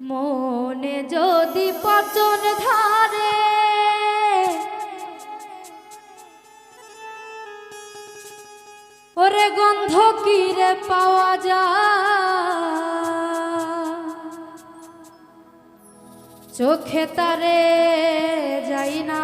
মনে যদি পচন ধারে ওরে গন্ধ কিরে পাওয়া যায়? চোখে তারে যাই না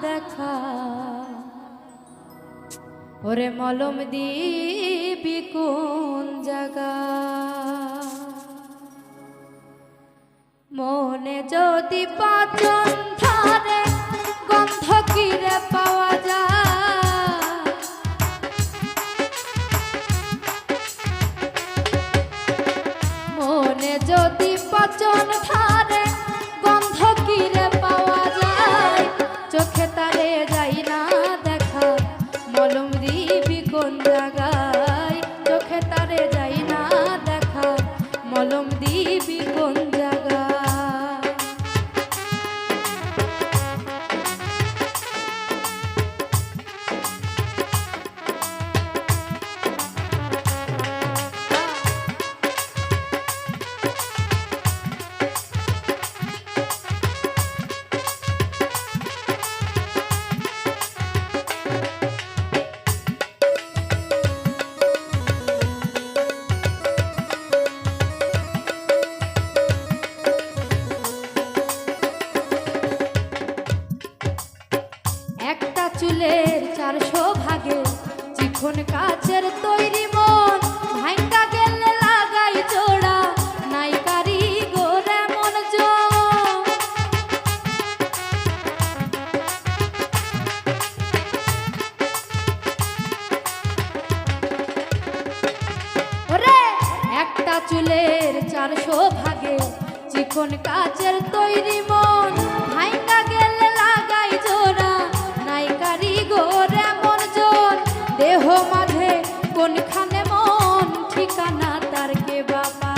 দেখা। ওরে মলম দিবি কোন জায়গা? মনে যদি পাচন মলম দিবি কোন চিকন কাচের তৈরি মন ভাঙ্গা গেলে লাগাই জোড়া নাই কারিগর এমন জন। ওরে, একটা চুলের চারশো ভাগে, চিকন কাচের তৈরি মন দেহ মাঝে, কোনখানে মন, ঠিকানা তার কে বাবা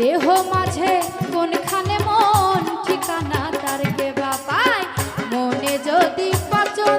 দেহ মাঝে, কোনখানে মন, ঠিকানা তার কে বাবা মনে যদি পাচন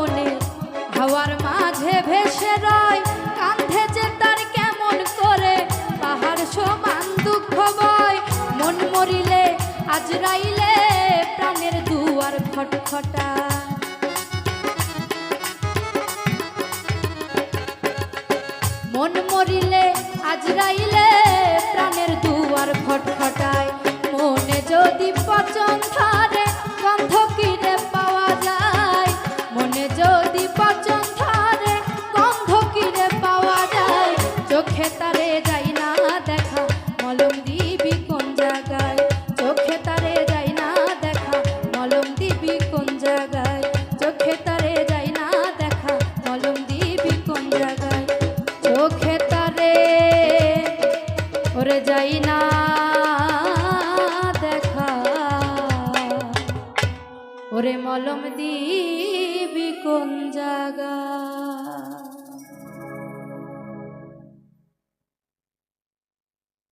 আজরাইলে প্রাণের দুয়ার খটখটা। মন মরিলে আজরাইলে প্রাণের দুয়ার খটখটায়। মনে যদি পচন ধারে ওরে যাই না দেখা। ওরে মলম দিবি কোন জায়গা